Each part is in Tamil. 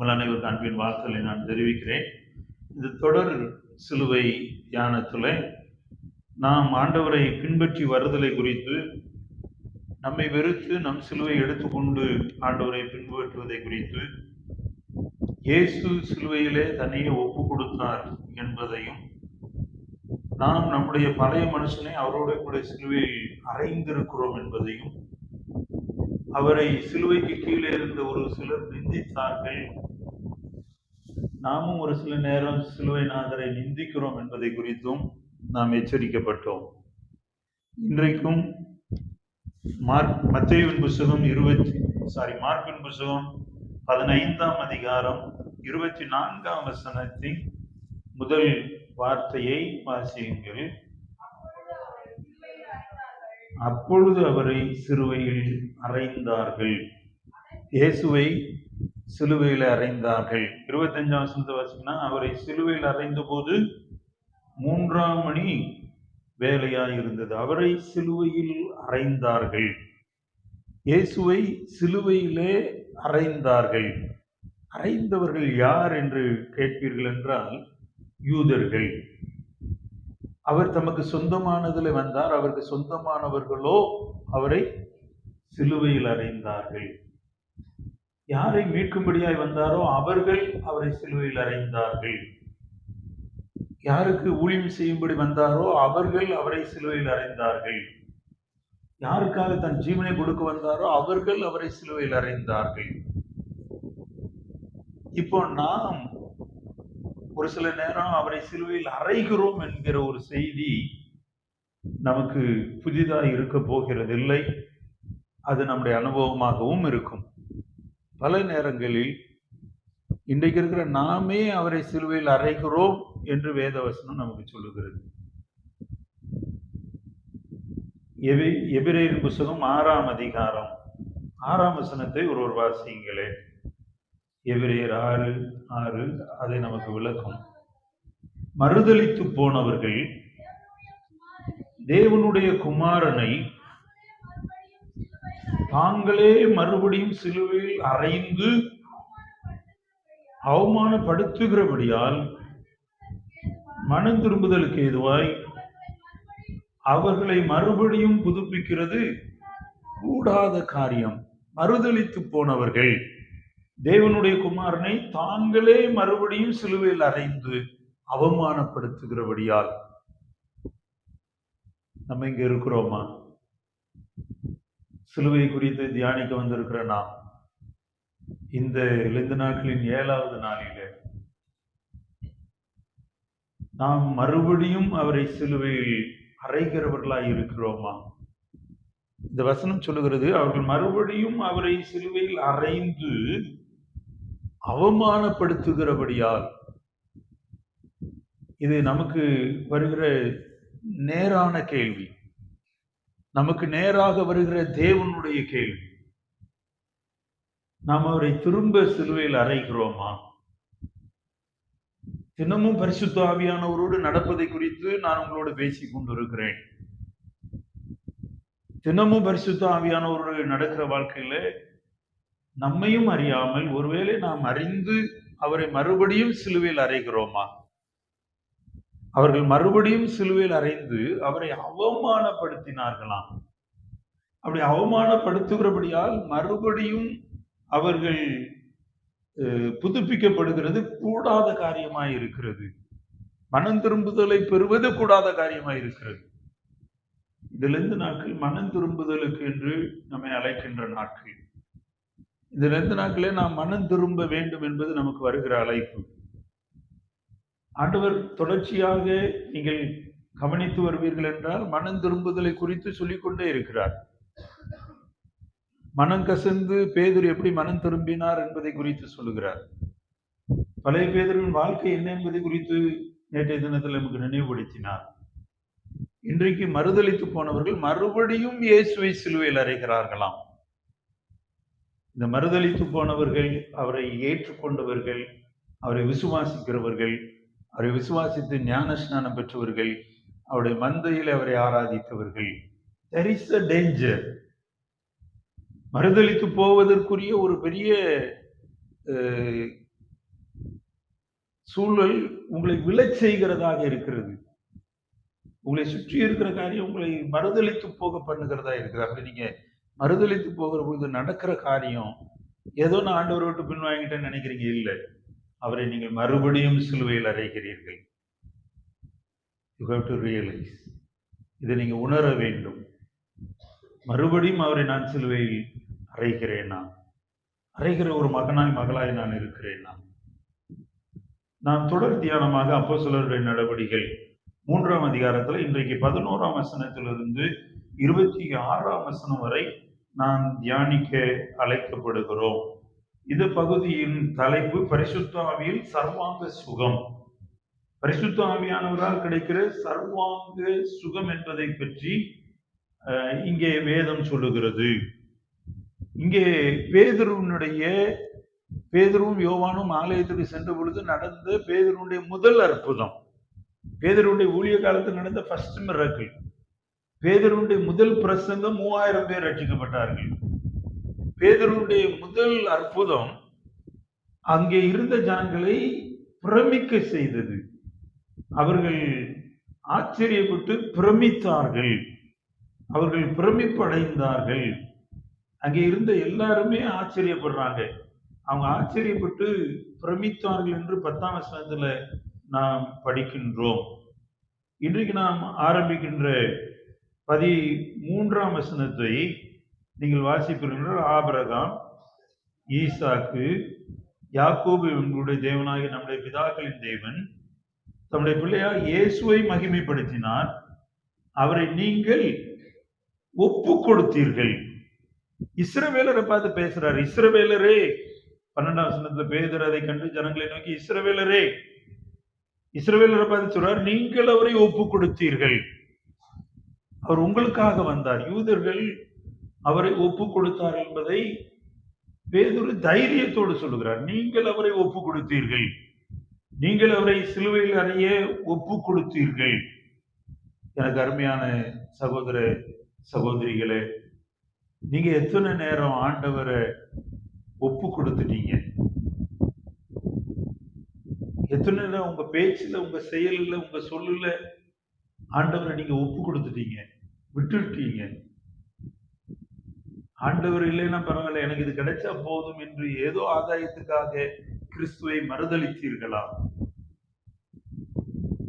உங்கள் அனைவருக்கு அன்பின் வாக்குகளை நான் தெரிவிக்கிறேன். இந்த தொடர் சிலுவை தியானத்தில் நாம் ஆண்டவரை பின்பற்றி வருதலை குறித்து நம்மை வெறுத்து நம் சிலுவை எடுத்துக்கொண்டு ஆண்டவரை பின்பற்றுவதை குறித்து இயேசு சிலுவையிலே தன்னையே ஒப்பு கொடுத்தார் என்பதையும் நாம் நம்முடைய பழைய மனுஷனை அவரோட கூட சிலுவையில் அறைந்திருக்கிறோம் என்பதையும் அவரை சிலுவைக்கு கீழே இருந்த ஒரு சிலர் நிந்தித்தார்கள் நாமும் ஒரு சில நேரம் சிலுவை நாதரை நிந்திக்கிறோம் என்பதை குறித்தும் நாம் எச்சரிக்கப்பட்டோம். இன்றைக்கும் மார்க் மத்தேயுவின் புஸ்தகம் இருபத்தி சாரி மார்க்கின் புஸ்தகம் பதினைந்தாம் அதிகாரம் இருபத்தி நான்காம் வசனத்தின் முதல் வார்த்தையை வாசியுங்கள். அப்பொழுது அவரை சிறுவையில் அறைந்தார்கள். இயேசுவை சிலுவையில் அறைந்தார்கள். இருபத்தஞ்சாம் வசனத்தை வாசிங்கன்னா அவரை சிலுவையில் அறைந்த போது மூன்றாம் மணி வேலையாக இருந்தது அவரை சிலுவையில் அறைந்தார்கள். இயேசுவை சிலுவையிலே அறைந்தார்கள். அறைந்தவர்கள் யார் என்று கேட்பீர்கள் என்றால் யூதர்கள். அவர் தமக்கு சொந்தமானதில் வந்தார். அவருக்கு சொந்தமானவர்களோ அவரை சிலுவையில் அறைந்தார்கள். யாரை மீட்கும்படியாய் வந்தாரோ அவர்கள் அவரை சிலுவையில் அறைந்தார்கள். யாருக்கு ஊழியம் செய்யும்படி வந்தாரோ அவர்கள் அவரை சிலுவையில் அறைந்தார்கள். யாருக்காக தன் ஜீவனை கொடுக்க வந்தாரோ அவர்கள் அவரை சிலுவையில் அறைந்தார்கள். இப்போ நாம் ஒரு சில நேரம் அவரை சிலுவையில் அறைகிறோம் என்கிற ஒரு செய்தி நமக்கு புதிதாக இருக்க போகிறது இல்லை அது நம்முடைய அனுபவமாகவும் இருக்கும் பல நேரங்களில் இன்றைக்கு இருக்கிற நாமே அவரை சிலுவையில் அறைகிறோம் என்று வேதவசனம் நமக்கு சொல்லுகிறது. எவி எபிரேயர் புஸ்தகம் ஆறாம் அதிகாரம். ஆறாம் வசனத்தை ஒரு ஒரு வாசியுங்களே. எபிரேயர் ஆறு ஆறு அதை நமக்கு விளக்கும். மறுதளித்து போனவர்கள் தேவனுடைய குமாரனை தாங்களே மறுபடியும் சிலுவையில் அறைந்து அவமானப்படுத்துகிறபடியால் மன திரும்புதலுக்கு ஏதுவாய் அவர்களை மறுபடியும் புதுப்பிக்கிறது கூடாத காரியம். மறுதளித்து போனவர்கள். தேவனுடைய குமாரனை தாங்களே மறுபடியும் சிலுவையில் அறைந்து அவமானப்படுத்துகிறபடியால். நம்ம இங்க இருக்கிறோமா? சிலுவை குறித்து தியானிக்க வந்திருக்கிற நாம் இந்த எழுந்து நாட்களின் ஏழாவது நாளில நாம் மறுபடியும் அவரை சிலுவையில் அறைகிறவர்களாய் இருக்கிறோமா? இந்த வசனம் சொல்லுகிறது அவர்கள் மறுபடியும் அவரை சிலுவையில் அறைந்து அவமானப்படுத்துகிறபடியால் இது நமக்கு வருகிற நேரான கேள்வி. நமக்கு நேராக வருகிற தேவனுடைய கேள்வி. நாம் அவரை திரும்ப சிலுவையில் அறைகிறோமா? தினமும் பரிசுத்த ஆவியானவரோடு நடப்பதை குறித்து நான் உங்களோடு பேசிக் கொண்டிருக்கிறேன். தினமும் பரிசுத்த ஆவியானவரோடு நடக்கிற வாழ்க்கையில நம்மையும் அறியாமல் ஒருவேளை நாம் அறிந்து அவரை மறுபடியும் சிலுவையில் அறைகிறோமா? அவர்கள் மறுபடியும் சிலுவையில் அறைந்து அவரை அவமானப்படுத்தினார்களாம். அப்படி அவமானப்படுத்துகிறபடியால் மறுபடியும் அவர்கள் புதுப்பிக்கப்படுகிறது கூடாத காரியமாய் இருக்கிறது. மனம் திரும்புதலை பெறுவது கூடாத காரியமாய் இருக்கிறது. இதிலிருந்து நாட்கள் மனம் திரும்புதலுக்கு என்று நம்மை அழைக்கின்ற நாட்கள். இதிலிருந்து நாட்களே நாம் மனம் திரும்ப வேண்டும் என்பது நமக்கு வருகிற அழைப்பு. ஆண்டவர் தொடர்ச்சியாக நீங்கள் கவனித்து வருவீர்கள் என்றால் மனம் திரும்புதலை குறித்து சொல்லிக்கொண்டே இருக்கிறார். மனம் கசந்து பேதர் எப்படி மனம் திரும்பினார் என்பதை குறித்து சொல்லுகிறார். பழைய பேதரின் வாழ்க்கை என்ன என்பதை குறித்து நேற்றைய தினத்தில் நமக்கு நினைவுபடுத்தினார். இன்றைக்கு மறுதளித்து போனவர்கள் மறுபடியும் இயேசுவை சிலுவையில் அறைகிறார்களாம். இந்த மறுதளித்து போனவர்கள் அவரை ஏற்றுக்கொண்டவர்கள் அவரை விசுவாசிக்கிறவர்கள் அவரை விசுவாசித்து ஞானஸ்நானம் பெற்றவர்கள் அவருடைய மந்தையில் அவரை ஆராதித்தவர்கள். தெர் இஸ் அ டேஞ்சர் மறுதளித்து போவதற்குரிய ஒரு பெரிய சூழல் உங்களை விழச் செய்கிறதாக இருக்கிறது. உங்களை சுற்றி இருக்கிற காரியம் உங்களை மறுதளித்து போக பண்ணுகிறதா இருக்குது. அப்படி நீங்க மறுதளித்து போகிற பொழுது நடக்கிற காரியம் ஏதோ நான் ஆண்டவர் விட்டு பின் வாங்கிட்டேன்னு நினைக்கிறீங்க? இல்லை. அவரை நீங்கள் மறுபடியும் சிலுவையில் அறைகிறீர்கள். யூ ஹவ் டு ரியலைஸ் இதை நீங்கள் உணர வேண்டும். மறுபடியும் அவரை நான் சிலுவையில் அறைகிறேனா? அறைகிற ஒரு மகனாய் மகளாய் நான் இருக்கிறேனா? நான் தொடர் தியானமாக அப்போ சிலருடைய நடவடிக்கைகள் மூன்றாம் அதிகாரத்தில் இன்றைக்கு பதினோராம் வசனத்திலிருந்து இருபத்தி ஆறாம் வசனம் வரை நான் தியானிக்க அழைக்கப்படுகிறோம். இந்த பகுதியின் தலைப்பு பரிசுத்தாவியில் சர்வாங்க சுகம். பரிசுத்த ஆவியானவரால் கிடைக்கிற சர்வாங்க சுகம் என்பதை பற்றி இங்கே வேதம் சொல்லுகிறது. இங்கே பேதுருவனுடைய பேதுருவும் யோவானும் ஆலயத்துக்கு சென்ற பொழுது நடந்த பேதருடைய முதல் அற்புதம். பேதருடைய ஊழிய காலத்தில் நடந்த ஃபர்ஸ்ட் மிராக்கிள் பேதருடைய முதல் பிரசங்கம் மூவாயிரம் பேர் ரட்சிக்கப்பட்டார்கள். பேதருடைய முதல் அற்புதம் அங்கே இருந்த ஜனங்களை பிரமிக்க செய்தது. அவர்கள் ஆச்சரியப்பட்டு பிரமித்தார்கள். அவர்கள் பிரமிப்படைந்தார்கள். அங்கே இருந்த எல்லாருமே ஆச்சரியப்படுறாங்க. அவங்க ஆச்சரியப்பட்டு பிரமித்தார்கள் என்று பத்தாம் வசனத்துல நாம் படிக்கின்றோம். இன்றைக்கு நாம் ஆரம்பிக்கின்ற பதி மூன்றாம் வசனத்தை நீங்கள் வாசிப்பீர்கள் ஆபரகாம் ஈசாக்கு யாக்கோபு இவங்களுடைய தேவனாகிய நம்முடைய பிதாக்களின் தேவன். தம்முடைய பிள்ளையார் இயேசுவை மகிமைப்படுத்தினார். அவரை நீங்கள் ஒப்பு கொடுத்தீர்கள் இஸ்ரவேலரை பார்த்து பேசுறார் இஸ்ரவேலரே! பன்னெண்டாம் வசனத்துல பேதர் அதை கண்டு ஜனங்களை நோக்கி இஸ்ரவேலரே! இஸ்ரவேலரை பார்த்து சொல்றார் நீங்கள் அவரை ஒப்பு கொடுத்தீர்கள் அவர் உங்களுக்காக வந்தார். யூதர்கள் அவரை ஒப்பு கொடுத்தார் என்பதை பேதுரு தைரியத்தோடு சொல்லுகிறார். நீங்கள் அவரை ஒப்பு கொடுத்தீர்கள். நீங்கள் அவரை சிலுவையில் அறைய ஒப்பு கொடுத்தீர்கள். எனக்கு அருமையான சகோதர சகோதரிகளே நீங்க எத்தனை நேரம் ஆண்டவரை ஒப்பு கொடுத்துட்டீங்க? எத்தனை நேரம் உங்க பேச்சுல உங்க செயல்ல உங்க சொல்லுல ஆண்டவரை நீங்க ஒப்பு கொடுத்துட்டீங்க விட்டுட்டீங்க? ஆண்டவர் இல்லைன்னா பரவாயில்ல. எனக்கு இது கிடைச்சா போதும் என்று ஏதோ ஆதாயத்துக்காக கிறிஸ்துவை மறுதளித்தீர்களா?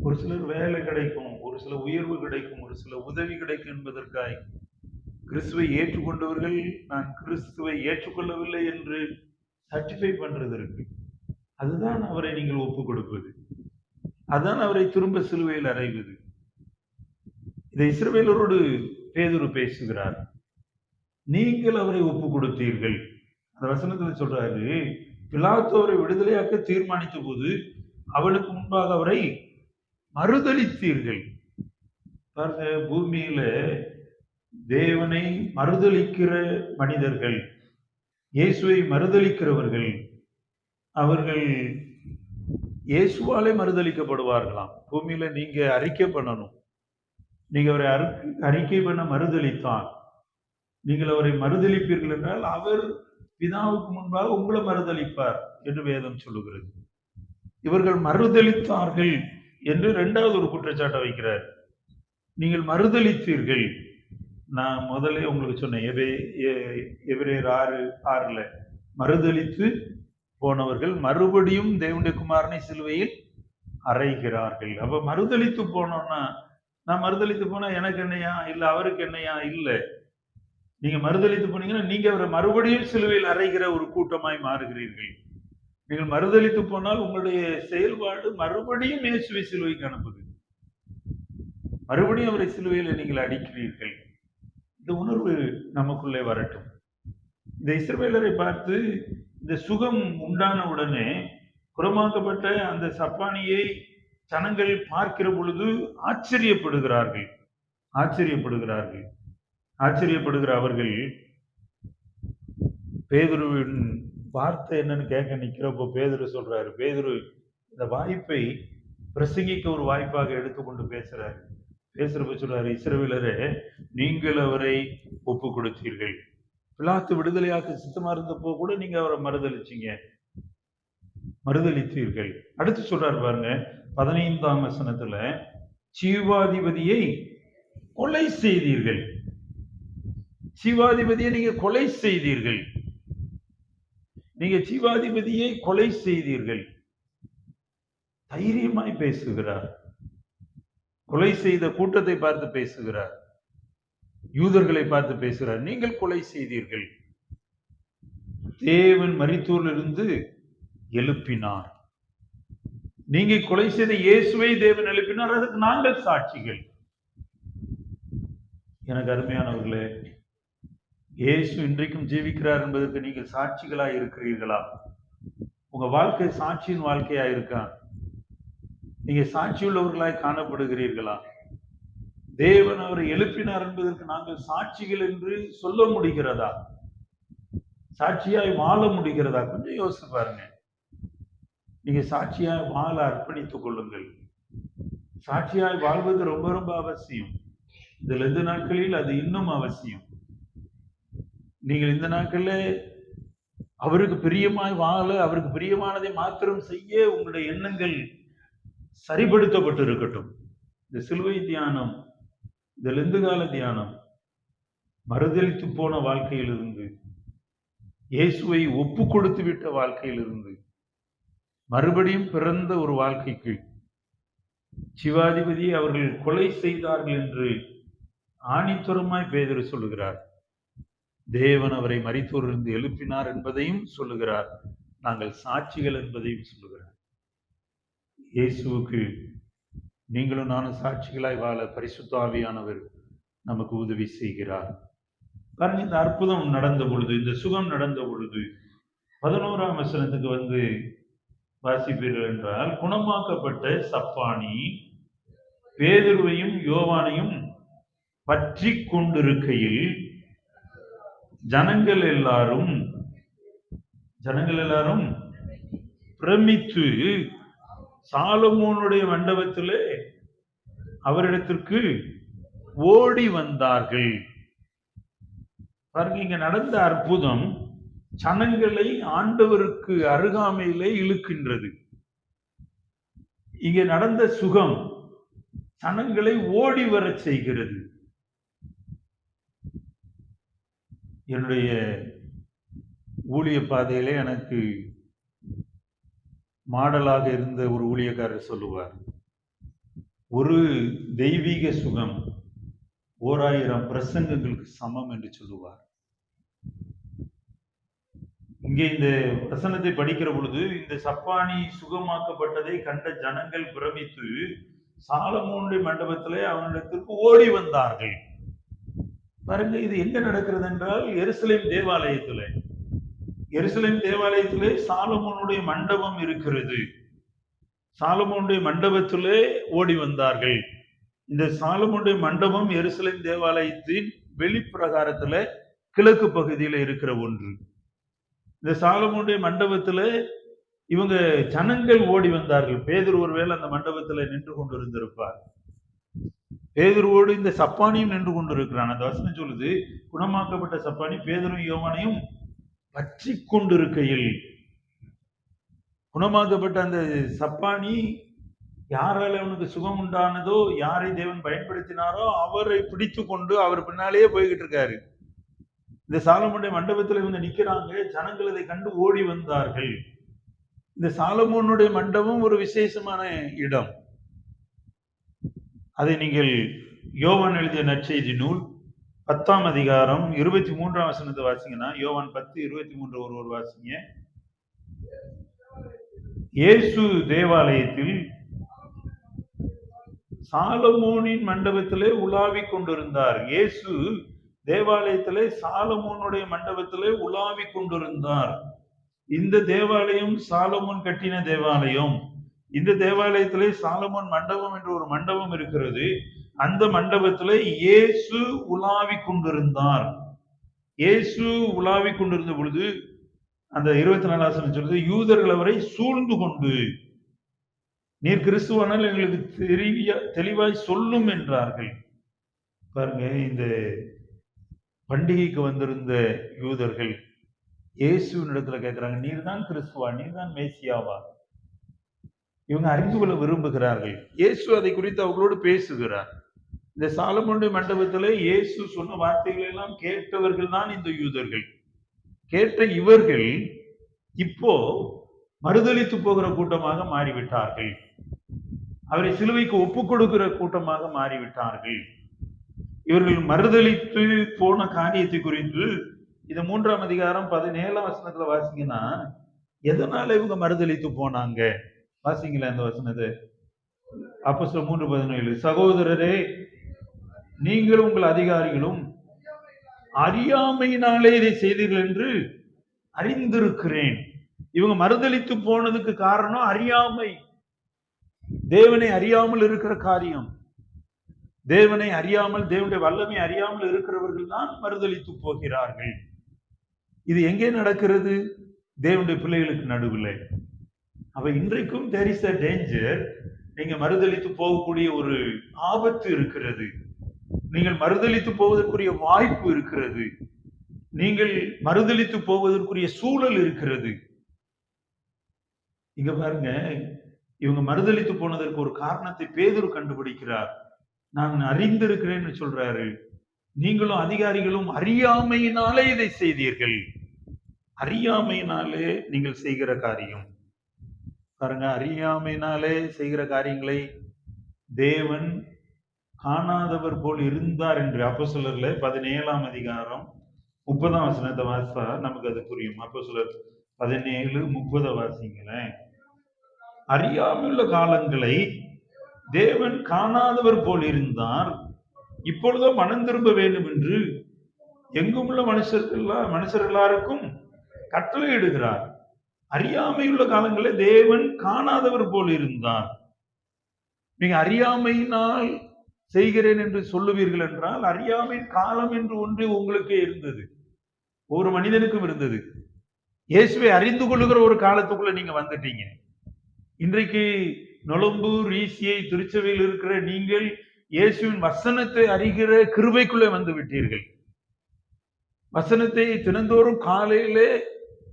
ஒரு சிலர் வேலை கிடைக்கும் ஒரு சில உயர்வு கிடைக்கும் ஒரு சில உதவி கிடைக்கும் என்பதற்காய் கிறிஸ்துவை ஏற்றுக்கொண்டவர்கள் நான் கிறிஸ்துவை ஏற்றுக்கொள்ளவில்லை என்று சர்டிஃபை பண்றது இருக்கு. அதுதான் அவரை நீங்கள் ஒப்பு கொடுப்பது அதுதான் அவரை திரும்ப சிலுவையில் அறைவது. இதை இஸ்ரவேலரோடு பேதுரு பேசுகிறார். நீங்கள் அவரை ஒப்பு கொடுத்தீர்கள் அந்த வசனத்தில் சொல்றாரு பிலாத்து அவரை விடுதலையாக்க தீர்மானித்த போது அவளுக்கு முன்பாக அவரை மறுதளித்தீர்கள் பாருங்க பூமியில தேவனை மறுதளிக்கிற மனிதர்கள் இயேசுவை மறுதளிக்கிறவர்கள் அவர்கள் இயேசுவாலே மறுதளிக்கப்படுவார்களாம் பூமியில நீங்க அறிக்கை பண்ணணும். நீங்க அவரை அறிக்கை பண்ண மறுதளித்தான் நீங்கள் அவரை மறுதளிப்பீர்கள் என்றால் அவர் பிதாவுக்கு முன்பாக உங்களை மறுதளிப்பார் என்று வேதம் சொல்லுகிறது. இவர்கள் மறுதளித்தார்கள் என்று இரண்டாவது ஒரு குற்றச்சாட்டை வைக்கிறார். நீங்கள் மறுதளித்தீர்கள் நான் முதல்ல உங்களுக்கு சொன்னேன் எவே எவரே ஆறு ஆறுல மறுதளித்து போனவர்கள் மறுபடியும் தேவனுடைய குமாரனை சிலுவையில் அறைகிறார்கள். அப்ப மறுதளித்து போனோம்னா நான் மறுதளித்து போனா எனக்கு என்னையா இல்ல அவருக்கு என்னையா இல்லை. நீங்க மறுதளித்து போனீங்கன்னா நீங்க அவரை மறுபடியும் சிலுவையில் அறைகிற ஒரு கூட்டமாய் மாறுகிறீர்கள். நீங்கள் மறுதளித்து போனால் உங்களுடைய செயல்பாடு மறுபடியும் இயேசுவை சிலுவைக்கு அனுப்புது. மறுபடியும் அவரை சிலுவையில் நீங்கள் அடிக்கிறீர்கள். இந்த உணர்வு நமக்குள்ளே வரட்டும். இந்த இஸ்ரவேலரை பார்த்து இந்த சுகம் உண்டான உடனே புறமாக்கப்பட்ட அந்த சப்பானியை ஜனங்கள் பார்க்கிற பொழுது ஆச்சரியப்படுகிறார்கள். ஆச்சரியப்படுகிறார்கள். ஆச்சரியப்படுகிற அவர்கள் பேதுருவின் வார்த்தை என்னன்னு கேட்க நிற்கிறப்போ பேதுரு சொல்றாரு பேதுரு இந்த வாய்ப்பை பிரசங்கிக்க ஒரு வாய்ப்பாக எடுத்துக்கொண்டு பேசுறாரு. பேசுறப்ப சொல்றாரு இஸ்ரவேலரே நீங்கள் அவரை ஒப்பு கொடுத்தீர்கள் பிளாத்து விடுதலையாக்க சித்தமா இருந்தப்போ கூட நீங்க அவரை மறுதளிச்சீங்க மறுதளித்தீர்கள் அடுத்து சொல்றாரு பாருங்க பதினைந்தாம் வசனத்துல ஜீவாதிபதியை கொலை செய்தீர்கள். ஜீவாதிபதியை நீங்க கொலை செய்தீர்கள். நீங்க ஜீவாதிபதியை கொலை செய்தீர்கள். தைரியமாய் பேசுகிறார். கொலை செய்த கூட்டத்தை பார்த்து பேசுகிறார். யூதர்களை பார்த்து பேசுகிறார். நீங்கள் கொலை செய்தீர்கள். தேவன் மரித்தூரிலிருந்து எழுப்பினார். நீங்க கொலை செய்த இயேசுவை தேவன் எழுப்பினார். அதுக்கு நாங்கள் சாட்சிகள். எனக்கு அருமையானவர்களே இயேசு இன்றைக்கும் ஜீவிக்கிறார் என்பதற்கு நீங்கள் சாட்சிகளாக இருக்கிறீர்களா? உங்க வாழ்க்கை சாட்சியின் வாழ்க்கையா இருக்கா? நீங்க சாட்சியுள்ளவர்களாய் காணப்படுகிறீர்களா? தேவன் அவரை எழுப்பினார் என்பதற்கு நாங்கள் சாட்சிகள் என்று சொல்ல முடிகிறதா? சாட்சியாய் வாழ முடிகிறதா? கொஞ்சம் யோசிச்சு பாருங்க. நீங்க சாட்சியாய் வாழ அர்ப்பணித்துக் கொள்ளுங்கள். சாட்சியாய் வாழ்வது ரொம்ப ரொம்ப அவசியம். இந்த லெந்து நாட்களில் அது இன்னும் அவசியம். நீங்கள் இந்த நாட்களில் அவருக்கு பிரியமாய் வாழ அவருக்கு பிரியமானதை மாத்திரம் செய்ய உங்களுடைய எண்ணங்கள் சரிபடுத்தப்பட்டு இருக்கட்டும் இந்த சிலுவை தியானம் இந்த லெந்து கால தியானம் மறுதளித்து போன வாழ்க்கையிலிருந்து இயேசுவை ஒப்பு கொடுத்து விட்ட வாழ்க்கையிலிருந்து மறுபடியும் பிறந்த ஒரு வாழ்க்கைக்கு சிவாதிபதியை அவர்கள் கொலை செய்தார்கள் என்று ஆணித்துரமாய் பேதர் சொல்லுகிறார். தேவன் அவரை மறித்தோரிலிருந்து எழுப்பினார் என்பதையும் சொல்லுகிறார். நாங்கள் சாட்சிகள் என்பதையும் சொல்லுகிறார். இயேசுவுக்கு நீங்களும் நானும் சாட்சிகளாய் வாழ பரிசுத்தாவியானவர் நமக்கு உதவி செய்கிறார். பாருங்க இந்த அற்புதம் நடந்த பொழுது இந்த சுகம் நடந்த பொழுது பதினோராம் வசனத்துக்கு வந்து வாசிப்பீர்கள் என்றால் குணமாக்கப்பட்ட சப்பானி பேதுருவையும் யோவானையும் பற்றி கொண்டிருக்கையில் ஜனங்கள் எல்லாரும் ஜனங்கள் எல்லாரும் பிரமித்து சாலமோனுடைய மண்டபத்திலே அவரிடத்திற்கு ஓடி வந்தார்கள். பாருங்க இங்க நடந்த அற்புதம் ஜனங்களை ஆண்டவருக்கு அருகாமையிலே இழுக்கின்றது. இங்கே நடந்த சுகம் ஜனங்களை ஓடி வரச் செய்கிறது. என்னுடைய ஊழிய பாதையிலே எனக்கு மாடலாக இருந்த ஒரு ஊழியக்காரர் சொல்லுவார் ஒரு தெய்வீக சுகம் ஓராயிரம் பிரசங்கங்களுக்கு சமம் என்று சொல்லுவார். இங்கே இந்த வசனத்தை படிக்கிற பொழுது இந்த சப்பானி சுகமாக்கப்பட்டதை கண்ட ஜனங்கள் பிரமித்து சாலமோனுடைய மண்டபத்திலே அவனிடத்திற்கு ஓடி வந்தார்கள். பாருங்க இது எங்க நடக்கிறது என்றால் எருசலேம் தேவாலயத்துல. எருசலேம் தேவாலயத்திலே சாலமோனுடைய மண்டபம் இருக்கிறது. சாலமோனுடைய மண்டபத்திலே ஓடி வந்தார்கள். இந்த சாலமோனுடைய மண்டபம் எருசலேம் தேவாலயத்தின் வெளிப்பிரகாரத்துல கிழக்கு பகுதியில இருக்கிற ஒன்று. இந்த சாலமோனுடைய மண்டபத்துல இவங்க ஜனங்கள் ஓடி வந்தார்கள். பேதர் ஒருவேளை அந்த மண்டபத்துல நின்று கொண்டு இருந்திருப்பார் பேதுருவோடு இந்த சப்பானியும் நின்று கொண்டிருக்கிறான். அந்த வசனம் சொல்லுது குணமாக்கப்பட்ட சப்பானி பேதரும் யோவானையும் பற்றி கொண்டிருக்கையில். குணமாக்கப்பட்ட அந்த சப்பானி யாரால் அவனுக்கு சுகம் உண்டானதோ யாரை தேவன் பயன்படுத்தினாரோ அவரை பிடித்து கொண்டு அவர் பின்னாலேயே போய்கிட்டு இருக்காரு. இந்த சாலமுடைய மண்டபத்தில் இவங்க நிற்கிறாங்க ஜனங்கள் இதை கண்டு ஓடி வந்தார்கள். இந்த சாலமோனுடைய மண்டபம் ஒரு விசேஷமான இடம். அதை நீங்கள் யோவான் எழுதிய நற்செய்தி நூல் பத்தாம் அதிகாரம் இருபத்தி மூன்றாம் வசனத்தை வாசிங்கன்னா யோவான் பத்து இருபத்தி மூன்று ஒரு ஒரு வாசிங்க. இயேசு தேவாலயத்தில் சாலமோனின் மண்டபத்திலே உலாவிக் கொண்டிருந்தார். இயேசு தேவாலயத்திலே சாலமோனுடைய மண்டபத்திலே உலாவிக் கொண்டிருந்தார். இந்த தேவாலயம் சாலமோன் கட்டின தேவாலயம். இந்த தேவாலயத்திலே சாலமோன் மண்டபம் என்ற ஒரு மண்டபம் இருக்கிறது. அந்த மண்டபத்துல இயேசு உலாவி கொண்டிருந்தார். இயேசு உலாவி கொண்டிருந்த பொழுது அந்த இருபத்தி நாலாசனம் சொல்றது யூதர்கள் அவரை சூழ்ந்து கொண்டு நீர் கிறிஸ்துவானால் எங்களுக்கு தெரிய தெளிவாய் சொல்லும் என்றார்கள். பாருங்க இந்த பண்டிகைக்கு வந்திருந்த யூதர்கள் இயேசுவின் இடத்துல கேட்கிறாங்க நீர் தான் கிறிஸ்துவா? நீர் தான் மேசியாவா? இவங்க அறிந்து கொள்ள விரும்புகிறார்கள். இயேசு அதை குறித்து அவர்களோடு பேசுகிறார். இந்த சாலமுண்டு மண்டபத்தில் இயேசு சொன்ன வார்த்தைகள் எல்லாம் கேட்டவர்கள் தான் இந்த யூதர்கள். கேட்ட இவர்கள் இப்போ மறுதளித்து போகிற கூட்டமாக மாறிவிட்டார்கள். அவரை சிலுவைக்கு ஒப்பு கொடுக்கிற கூட்டமாக மாறிவிட்டார்கள். இவர்கள் மறுதளித்து போன காரியத்தை குறித்து இது மூன்றாம் அதிகாரம் பதினேழாம் வசனத்துல வாசிங்கன்னா எதனால இவங்க மறுதளித்து போனாங்க? வாசிங்களேன் அந்த வசனத்தை அப்போ சில மூன்று பதினேழு சகோதரரே நீங்களும் உங்கள் அதிகாரிகளும் அறியாமையினாலே இதை செய்தீர்கள் என்று அறிந்திருக்கிறேன். இவங்க மறுதளித்து போனதுக்கு காரணம் அறியாமை. தேவனை அறியாமல் இருக்கிற காரியம். தேவனை அறியாமல் தேவனுடைய வல்லமை அறியாமல் இருக்கிறவர்கள் தான் மறுதளித்து போகிறார்கள். இது எங்கே நடக்கிறது? தேவனுடைய பிள்ளைகளுக்கு நடுவில். அப்ப இன்றைக்கும் தேர் இஸ் அ டேஞ்சர் நீங்க மறுதளித்து போகக்கூடிய ஒரு ஆபத்து இருக்கிறது. நீங்கள் மறுதளித்து போவதற்குரிய வாய்ப்பு இருக்கிறது. நீங்கள் மறுதளித்து போவதற்குரிய சூழல் இருக்கிறது. இங்க பாருங்க இவங்க மறுதளித்து போனதற்கு ஒரு காரணத்தை பேதுரு கண்டுபிடிக்கிறார். நான் அறிந்திருக்கிறேன்னு சொல்றாரு. நீங்களும் அதிகாரிகளும் அறியாமையினாலே இதை செய்தீர்கள். அறியாமையினாலே நீங்கள் செய்கிற காரியம். பாருங்க அறியாமையினாலே செய்கிற காரியங்களை தேவன் காணாதவர் போல் இருந்தார் என்று அப்போ சொல்லர்ல பதினேழாம் அதிகாரம் முப்பதாம் வசனத்தை வாசித்தா நமக்கு அது புரியும். அப்போ சொல்லர் பதினேழு முப்பதை வாசிங்களேன். அறியாமையுள்ள காலங்களை தேவன் காணாதவர் போல் இருந்தார். இப்பொழுதோ மனம் திரும்ப வேண்டும் என்று எங்குமுள்ள மனுஷர்களா மனுஷர் எல்லாருக்கும் கட்டளையிடுகிறார். அறியாமையுள்ள காலங்களில் தேவன் காணாதவர் போல் இருந்தார். நீங்க அறியாமையினால் செய்கிறேன் என்று சொல்லுவீர்கள் என்றால் அறியாமை காலம் என்று ஒன்று உங்களுக்கு இருந்தது. ஒரு மனிதனுக்கும் இருந்தது. இயேசுவை அறிந்து கொள்ளுகிற ஒரு காலத்துக்குள்ள நீங்க வந்துட்டீங்க. இன்றைக்கு நொளம்பூர் ஈசியை திருச்சபையில் இருக்கிற நீங்கள் இயேசுவின் வசனத்தை அறிகிற கிருபைக்குள்ளே வந்து விட்டீர்கள். வசனத்தை தினந்தோறும் காலையிலே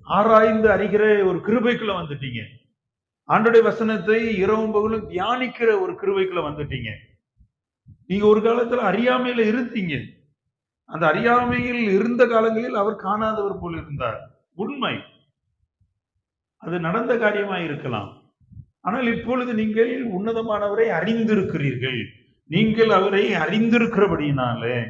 ஆராய்ந்து அறிகிற ஒரு கிருபைக்குள்ள வந்துட்டீங்க. ஆண்டுடைய வசனத்தை இரவும் பகலும் தியானிக்கிற ஒரு கிருபைக்குள்ள வந்துட்டீங்க. நீங்க ஒரு காலத்துல அறியாமையில இருந்தீங்க. அந்த அறியாமையில் இருந்த காலங்களில் அவர் காணாதவர் போல் இருந்தார். உண்மை. அது நடந்த காரியமாய் இருக்கலாம். ஆனால் இப்பொழுது நீங்கள் உன்னதமானவரை அறிந்திருக்கிறீர்கள். நீங்கள் அவரை அறிந்திருக்கிறபடியினாலே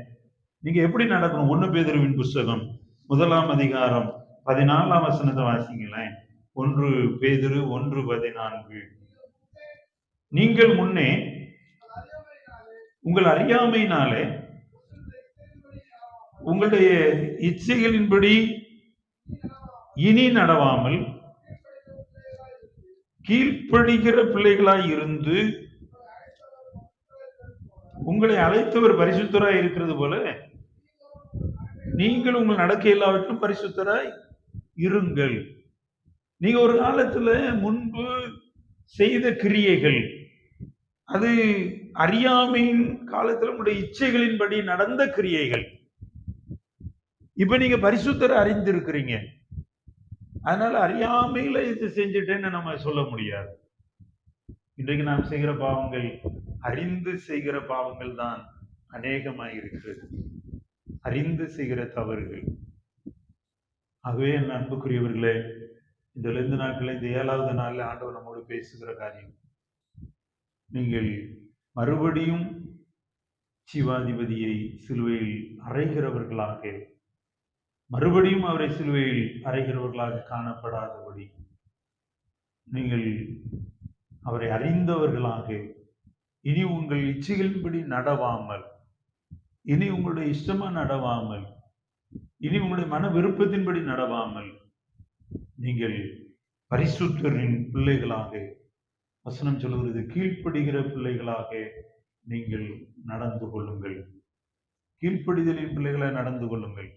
நீங்க எப்படி நடக்கணும்? ஒன்னு பேதருவின் புஸ்தகம் முதலாம் அதிகாரம் பதினாலாம் வசனத்தை வாசிங்களேன். ஒன்று பேதுரு ஒன்று பதினான்கு. நீங்கள் முன்னே உங்கள் அறியாமையினாலே உங்களுடைய இச்சைகளின்படி இனி நடவாமல் கீழ்ப்படுகிற பிள்ளைகளாய் இருந்து உங்களை அழைத்தவர் பரிசுத்தராய் இருக்கிறது போல நீங்கள் உங்கள் நடக்க எல்லாவற்றும் பரிசுத்தராய் இருங்கள். நீங்க ஒரு காலத்துல முன்பு செய்த கிரியைகள் அது அறியாமையின் காலத்துல உங்களுடைய இச்சைகளின்படி நடந்த கிரியைகள். இப்ப நீங்க பரிசுத்தரை அறிந்திருக்கிறீங்க. அதனால அறியாமையில இது செஞ்சுட்டேன்னு நம்ம சொல்ல முடியாது. இன்றைக்கு நாம் செய்கிற பாவங்கள் அறிந்து செய்கிற பாவங்கள் தான் அநேகமாக இருக்கிறது. அறிந்து செய்கிற தவறுகள். ஆகவே என் அன்புக்குரியவர்களே இந்த ரெண்டு நாட்களில் இந்த ஏழாவது நாளில் ஆண்டவர் நம்மோடு பேசுகிற காரியம் நீங்கள் மறுபடியும் சிவாதிபதியை சிலுவையில் அறைகிறவர்களாக மறுபடியும் அவரை சிலுவையில் அறைகிறவர்களாக காணப்படாதபடி நீங்கள் அவரை அறிந்தவர்களாக இனி உங்கள் இச்சைகளின்படி நடவாமல் இனி உங்களுடைய இஷ்டமாக நடவாமல் இனி உங்களுடைய மன விருப்பத்தின்படி நடவாமல் நீங்கள் பரிசுத்தரின் பிள்ளைகளாக வசனம் சொல்கிறது கீழ்ப்படுகிற பிள்ளைகளாக நீங்கள் நடந்து கொள்ளுங்கள். கீழ்ப்படிதலின் பிள்ளைகளாக நடந்து கொள்ளுங்கள்.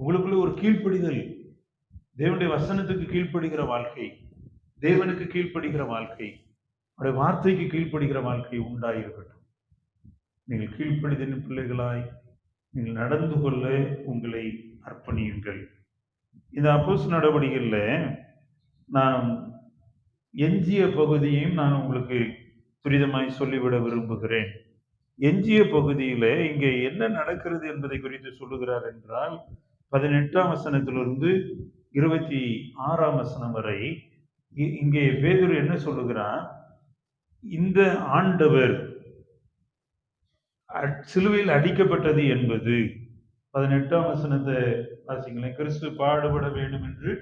உங்களுக்குள்ள ஒரு கீழ்ப்படிதல் தேவனுடைய வசனத்துக்கு கீழ்ப்படுகிற வாழ்க்கை தேவனுக்கு கீழ்ப்படுகிற வாழ்க்கை அவருடைய வார்த்தைக்கு கீழ்ப்படுகிற வாழ்க்கை உண்டாயிருக்கட்டும். நீங்கள் கீழ்ப்படிதலின் பிள்ளைகளாய் நடந்து கொள்ள உங்களை அர்ப்பணியுங்கள். இந்த அப்போஸ் நடவடிக்கையில் நான் எஞ்சிய பகுதியையும் நான் உங்களுக்கு துரிதமாய் சொல்லிவிட விரும்புகிறேன். எஞ்சிய பகுதியில் இங்கே என்ன நடக்கிறது என்பதை குறித்து சொல்லுகிறார் என்றால் பதினெட்டாம் வசனத்திலிருந்து இருபத்தி ஆறாம் வசனம் வரை இ- இங்கே பேதுரு என்ன சொல்லுகிறார்? இந்த ஆண்டவர் சிலுவையில் அடிக்கப்பட்டது என்பது. பதினெட்டாம் வசனத்தை வாசிங்களேன். கிறிஸ்து பாடுபட வேண்டும் என்று.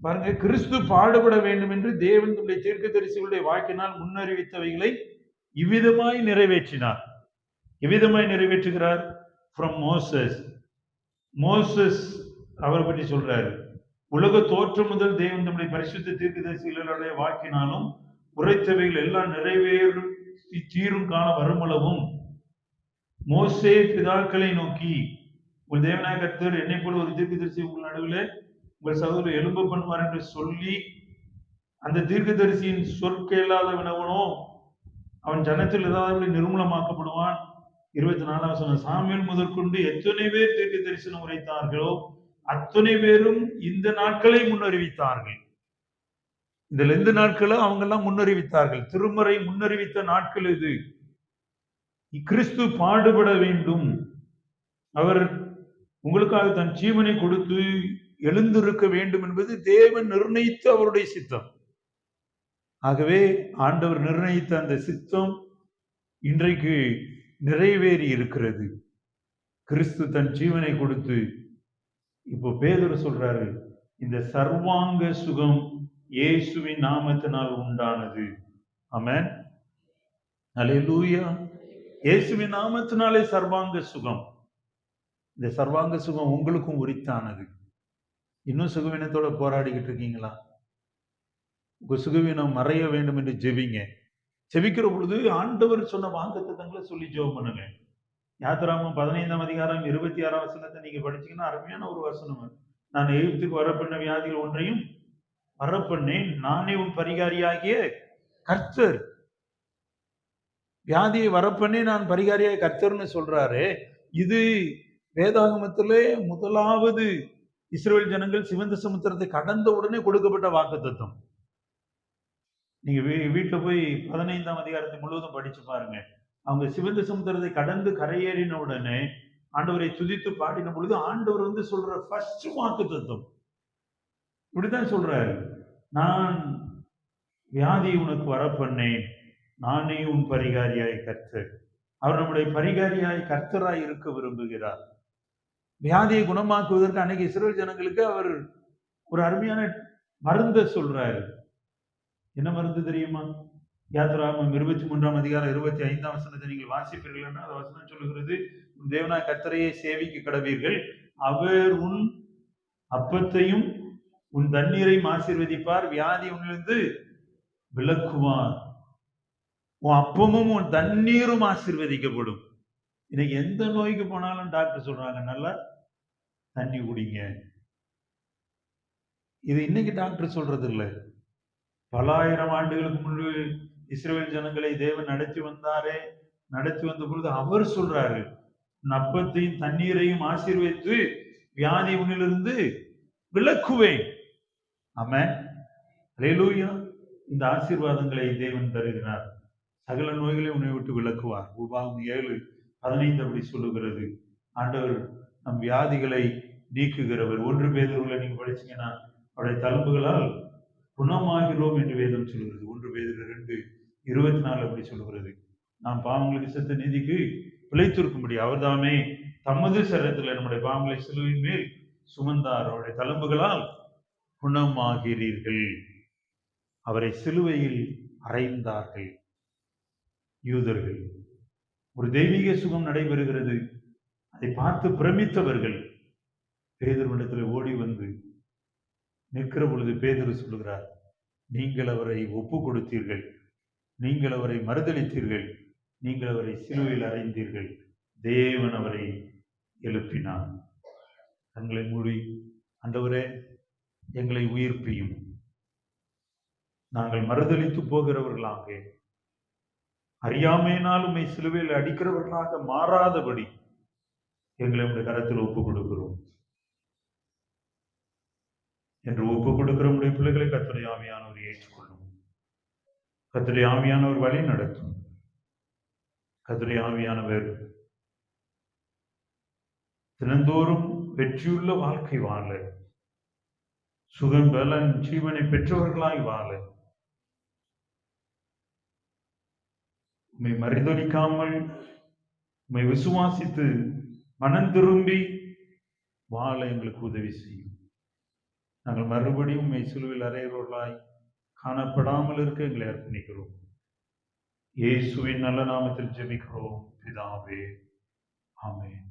பாருங்க கிறிஸ்து பாடுபட வேண்டும் என்று தேவன் தம்முடைய தீர்க்கதரிசிகளுடைய வாக்கினால் முன்னறிவித்தவைகளை இவ்விதமாய் நிறைவேற்றினார். எவ்விதமாய் நிறைவேற்றுகிறார்? ஃப்ரம் மோசஸ் மோசஸ் அவரை பற்றி சொல்றாரு. உலக தோற்றம் முதல் தெய்வம் தம்முடைய பரிசுத்த தீர்க்கதரிசிகளுடைய வாக்கினாலும் உரைத்தவைகள் எல்லாம் நிறைவேறும் தீரும் காண வருமளவும். மோசே பிதாக்களை நோக்கி உங்கள் தேவனாய கர்த்தர் என்னை போல ஒரு தீர்க்கதரிசி உங்கள் நடுவில் உங்கள் சகோதரர் எலும்ப பண்ணுவார் என்று சொல்லி அந்த தீர்க்கதரிசியின் சொற்கேளாதவனவனோ அவன் ஜனத்தில் ஏதாவது நிர்மூலமாக்கப்படுவான். இருபத்தி நாலாம் சொன்ன சாமியல் முதற்கொண்டு எத்தனை பேர் தீர்க்க தரிசனம் உரைத்தார்களோ அத்தனை பேரும் இந்த நாட்களை முன்னறிவித்தார்கள். இந்த எந்த நாட்களும் அவங்க எல்லாம் முன்னறிவித்தார்கள்? திருமறை முன்னறிவித்த நாட்கள் இது கிறிஸ்து பாடுபட வேண்டும். அவர் உங்களுக்காக தன் ஜீவனை கொடுத்து எழுந்திருக்க வேண்டும் என்பது தேவன் நிர்ணயித்த அவருடைய சித்தம். ஆகவே ஆண்டவர் நிர்ணயித்த அந்த சித்தம் இன்றைக்கு நிறைவேறி இருக்கிறது. கிறிஸ்து தன் ஜீவனை கொடுத்து இப்போ பேதர் சொல்றாரு இந்த சர்வாங்க சுகம் இயேசுவின் நாமத்தினால் உண்டானது. ஆமேன். அலே லூயா இயேசுவின் நாமத்தினாலே சர்வாங்க சுகம். இந்த சர்வாங்க சுகம் உங்களுக்கும் உரித்தானது. இன்னும் சுகவீனத்தோட போராடிக்கிட்டு இருக்கீங்களா? உங்க சுகவீனம் மறைய வேண்டும் என்று ஜெபிங்க. ஜெபிக்கிற பொழுது ஆண்டவர் சொன்ன வாக்குத்தத்தங்களை சொல்லி ஜெபம் பண்ணுங்க. யாத்திராமம் பதினைந்தாம் அதிகாரம் இருபத்தி ஆறாம் வசனத்தை நீங்க படிச்சீங்கன்னா அருமையான ஒரு வசனம் நான் எகிப்துக்கு வரப்பண்ண வியாதிகள் ஒன்றையும் வரப்பண்ணேன். நானே உன் பரிகாரியாகிய கர்த்தர். வியாதியை வரப்பண்ணே நான் பரிகாரியாக கர்த்தர்னு சொல்றாரு. இது வேதாகமத்திலே முதலாவது இஸ்ரேல் ஜனங்கள் சிவந்த சமுத்திரத்தை கடந்த உடனே கொடுக்கப்பட்ட வாக்குத்தத்தம். நீங்க வீ- வீட்டுல போய் பதினைந்தாம் அதிகாரத்தை முழுவதும் படிச்சு பாருங்க. அவங்க சிவந்த சமுத்திரத்தை கடந்து கரையேறின உடனே ஆண்டவரை துதித்து பாடின பொழுது ஆண்டவர் வந்து சொல்ற ஃபர்ஸ்ட் வாக்கு தத்துவம் இப்படித்தான் சொல்றாரு. நான் வியாதி உனக்கு வரப்பண்ணேன். நானே உன் பரிகாரியாய் கர்த்தர். அவர் நம்முடைய பரிகாரியாய் கர்த்தராய் இருக்க விரும்புகிறார். வியாதியை குணமாக்குவதற்கு அன்னைக்கு இஸ்ரேல் ஜனங்களுக்கு அவர் ஒரு அருமையான மருந்தை சொல்றாரு. என்ன மருந்து தெரியுமா? யாத்திராமம் இருபத்தி மூன்றாம் அதிகாரம் இருபத்தி ஐந்தாம் வசனத்தை நீங்கள் வாசிப்பீர்கள் என்று அந்த வசனம் சொல்லுகிறது உன் தேவனாய் கத்தரையை சேவிக்க கடவீர்கள். அவர் உன் அப்பத்தையும் உன் தண்ணீரையும் ஆசீர்வதிப்பார். வியாதி உன்னிலிருந்து விளக்குவார் உன் அப்பமும் உன் தண்ணீரும் ஆசீர்வதிக்கப்படும். இன்னைக்கு எந்த நோய்க்கு போனாலும் டாக்டர் சொல்றாங்க நல்லா தண்ணி குடிங்க. இது இன்னைக்கு டாக்டர் சொல்றது இல்லை பலாயிரம் ஆண்டுகளுக்கு முன்பு இஸ்ரேல் ஜனங்களை தேவன் நடத்தி வந்தாரே நடத்தி வந்த பொழுது அவர் சொல்றாரு நப்பத்தையும் தண்ணீரையும் ஆசீர்வதித்து வியாதி உன்னிலிருந்து விளக்குவேன். ஆம ஹalleluya. இந்த ஆசீர்வாதங்களை தேவன் தருகிறார். சகல நோய்களை உன்னை விட்டு விளக்குவார். உபாகம் ஏழு பதினைந்து அப்படி சொல்லுகிறது. ஆண்டவர் நம் வியாதிகளை நீக்குகிறவர். ஒன்று பேதர்களை நீங்க படிச்சீங்கன்னா அவருடைய தழும்புகளால் குணமாகிறோம் என்று வேதம் சொல்கிறது ஒன்று பேதர் ரெண்டு இருபத்தி நாலு அப்படி சொல்லுகிறது. நாம் பாவங்களுக்கு செத்த நீதிக்கு பிழைத்திருக்கும்படி அவர்தாமே தமது சரீரத்தில் நம்முடைய பாவங்களை சிலுவின் மேல் சுமந்தார். அவருடைய தழும்புகளால் குணமாகிறீர்கள். அவரை சிலுவையில் அறைந்தார்கள். யூதர்கள் ஒரு தெய்வீக சுகம் நடைபெறுகிறது. அதை பார்த்து பிரமித்தவர்கள் பேதர்விடத்தில் ஓடி வந்து நிற்கிற பொழுது பேதர் சொல்லுகிறார் நீங்கள் அவரை ஒப்பு கொடுத்தீர்கள் நீங்கள் அவரை மறுதளித்தீர்கள். நீங்கள் அவரை சிலுவையில் அறைந்தீர்கள். தேவன் அவரை எழுப்பினார். தங்களை மூடி அந்தவரே எங்களை உயிர்ப்பியும். நாங்கள் மறுதளித்து போகிறவர்களாக அறியாமையினால் உண்மை சிலுவையில் அடிக்கிறவர்களாக மாறாதபடி எங்களை உடைய கரத்தில் ஒப்பு கொடுக்கிறோம் என்று ஒப்பு கொடுக்கிற உடைய பிள்ளைகளை கத்துடைய ஆமையானவர் ஏற்றுக்கொள்ளும். கத்துடைய ஆவியானவர் வழி நடத்தும். கத்துடைய ஆவியானவர் தினந்தோறும் வெற்றியுள்ள வாழ்க்கை வாழ. சுகம் பலன் ஜீவனை பெற்றவர்களாய் வாழ. உண்மை மறிதொழிக்காமல் உண்மை விசுவாசித்து மனம் திரும்பி வாழ எங்களுக்கு உதவி செய்யும். நாங்கள் மறுபடியும் உண்மை சிலுவில் அறையவர்களாய் காணப்படாமல் இருக்க எங்களை அர்ப்பணிக்கிறோம். இயேசுவின் நல்ல நாமத்தில் ஜெபிக்கிறோம். பிதாவே ஆமே